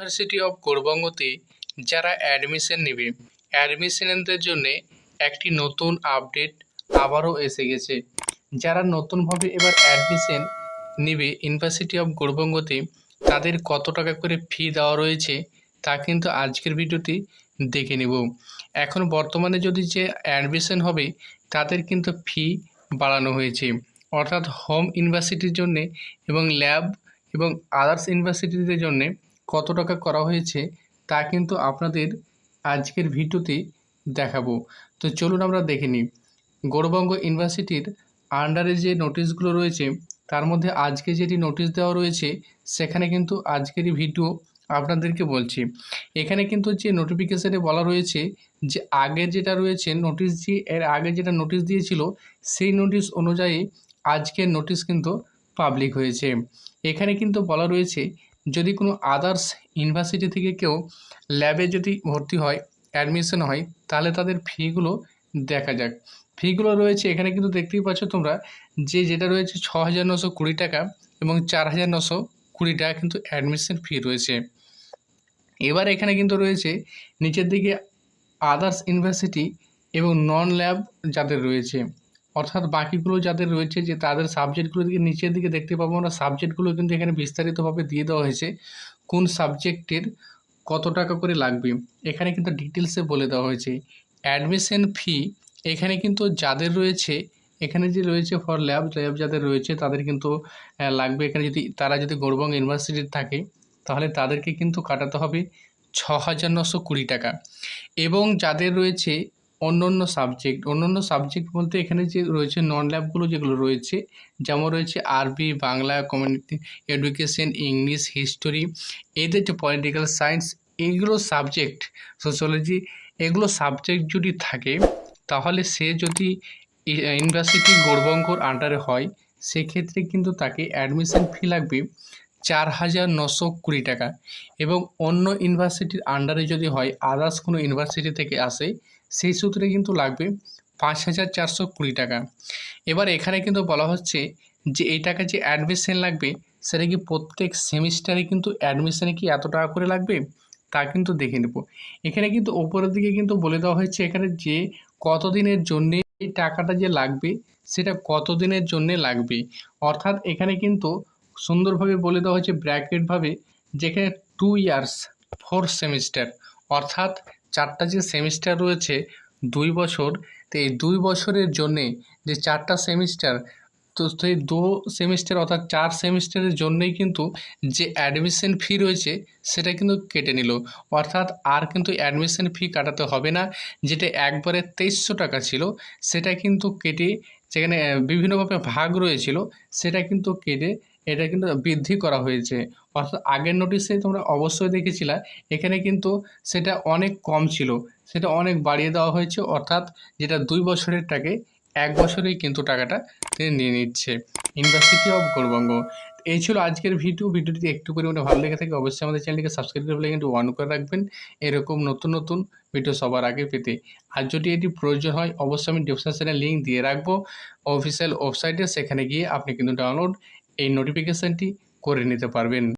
University of গৌরবঙ্গতে যারা admission নেবে অ্যাডমিশনদের জন্য একটি নতুন আপডেট আবারও এসে গেছে। যারা নতুনভাবে এবার অ্যাডমিশন নেবে ইউনিভার্সিটি অফ গৌরবঙ্গতে তাদের কত টাকা করে ফি দেওয়া রয়েছে, তা কিন্তু আজকের ভিডিওতে দেখে নেব। এখন বর্তমানে যদি যে অ্যাডমিশন হবে, তাদের কিন্তু ফি বাড়ানো হয়েছে। অর্থাৎ হোম ইউনিভার্সিটির জন্যে এবং ল্যাব এবং আদার্স ইউনিভার্সিটিদের জন্যে কত টাকা করা হয়েছে তা কিন্তু আপনাদের আজকের ভিডিওতে দেখাবো। তো চলুন আমরা দেখে নিই। গৌরবঙ্গ ইউনিভার্সিটির আন্ডারে যে নোটিশগুলো রয়েছে, তার মধ্যে আজকে যেটি নোটিশ দেওয়া রয়েছে, সেখানে কিন্তু আজকেরই ভিডিও আপনাদেরকে বলছি। এখানে কিন্তু যে নোটিফিকেশানে বলা রয়েছে যে আগে যেটা রয়েছে নোটিশ যে, এর আগে যেটা নোটিশ দিয়েছিল, সেই নোটিশ অনুযায়ী আজকের নোটিশ কিন্তু পাবলিক হয়েছে। এখানে কিন্তু বলা রয়েছে যদি কোনো আদার্স ইউনিভার্সিটি থেকে কেউ ল্যাবে যদি ভর্তি হয় অ্যাডমিশন হয়, তাহলে তাদের ফিগুলো দেখা যাক। ফিগুলো রয়েছে, এখানে কিন্তু দেখতেই পাচ্ছ তোমরা যে যেটা রয়েছে ছ হাজার নশো কুড়ি টাকা এবং চার হাজার নশো কুড়ি টাকা কিন্তু অ্যাডমিশন ফি রয়েছে। এবার এখানে কিন্তু রয়েছে নিচের দিকে আদার্স ইউনিভার্সিটি এবং নন ল্যাব যাদের রয়েছে। অর্থাৎ বাকিগুলো যাদের রয়েছে যে তাদের সাবজেক্টগুলো দিকে নিচের দিকে দেখতে পাবো আমরা। সাবজেক্টগুলো কিন্তু এখানে বিস্তারিতভাবে দিয়ে দেওয়া হয়েছে কোন সাবজেক্টের কত টাকা করে লাগবে। এখানে কিন্তু ডিটেলসে বলে দেওয়া হয়েছে। অ্যাডমিশন ফি এখানে কিন্তু যাদের রয়েছে, এখানে যে রয়েছে ফর ল্যাব ল্যাব যাদের রয়েছে তাদের কিন্তু লাগবে। এখানে যদি তারা যদি গৌরবঙ্গ ইউনিভার্সিটির থাকে তাহলে তাদেরকে কিন্তু কাটাতে হবে ছ হাজার নশো কুড়ি টাকা। এবং যাদের রয়েছে অন্য অন্য সাবজেক্ট অন্য অন্য সাবজেক্ট বলতে এখানে যে রয়েছে নন ল্যাবগুলো যেগুলো রয়েছে, যেমন রয়েছে Arabi Bangla community education English history এদের যে পলিটিক্যাল সায়েন্স এইগুলো সাবজেক্ট সোশ্যোলজি এগুলো সাবজেক্ট যদি থাকে, তাহলে সে যদি ইউনিভার্সিটি গৌরবঙ্গর আন্ডারে হয়, সেক্ষেত্রে কিন্তু তাকে অ্যাডমিশন ফি লাগবে চার হাজার নশো কুড়ি টাকা। এবং অন্য ইউনিভার্সিটির আন্ডারে যদি হয় আদার্স কোনো ইউনিভার্সিটি থেকে আসে সেই সূত্রে কিন্তু লাগবে পাঁচ হাজার চারশো কুড়ি টাকা। এবার এখানে কিন্তু বলা হচ্ছে যে এই টাকা যে অ্যাডমিশন লাগবে, সেটা কি প্রত্যেক সেমিস্টারে কিন্তু অ্যাডমিশনে কি এত টাকা করে লাগবে? তা কিন্তু দেখে নেব। এখানে কিন্তু ওপরের দিকে কিন্তু বলে দেওয়া হয়েছে এখানে যে কতদিনের জন্যে এই টাকাটা যে লাগবে, সেটা কতদিনের জন্যে লাগবে? অর্থাৎ এখানে কিন্তু সুন্দরভাবে বলে দেওয়া হয়েছে ব্র্যাকেটভাবে যেখানে টু ইয়ার্স ফোর সেমিস্টার অর্থাৎ চারটা যে সেমিস্টার রয়েছে, দুই বছর, তো এই দুই বছরের জন্যে যে চারটা সেমিস্টার তো সেই দু সেমিস্টার অর্থাৎ চার সেমিস্টারের জন্যই কিন্তু যে অ্যাডমিশন ফি রয়েছে, সেটা কিন্তু কেটে নিল। অর্থাৎ আর কিন্তু অ্যাডমিশন ফি কাটাতে হবে না, যেটা একবারে তেইশশো টাকা ছিল, সেটা কিন্তু কেটে সেখানে বিভিন্নভাবে ভাগ রয়েছিল, সেটা কিন্তু কেটে এটা কিন্তু বৃদ্ধি করা হয়েছে। অর্থাৎ আগের নোটিশে তোমরা অবশ্যই দেখেছিলা, এখানে কিন্তু সেটা অনেক কম ছিল। সেটা অনেক বাড়িয়ে দেওয়া হয়েছে, অর্থাৎ যেটা দুই বছরেরটাকে এক বছরেই কিন্তু টাকাটা তিনি নিয়ে নিচ্ছে। ইউনিভার্সিটি অফ গৌরবঙ্গ এই ছিল আজকের ভিডিও ভিডিওটি একটু পরিমাণে ভালো লেগে থাকে, অবশ্যই আমাদের চ্যানেলটিকে সাবস্ক্রাইব করে কিন্তু অন করে রাখবেন। এরকম নতুন নতুন ভিডিও সবার আগে পেতে। আর যদি এটি প্রয়োজন হয়, অবশ্যই আমি ডিসক্রিপশনে লিঙ্ক দিয়ে রাখব। অফিসিয়াল ওয়েবসাইটে সেখানে গিয়ে আপনি কিন্তু ডাউনলোড এই নোটিফিকেশানটি করে নিতে পারবেন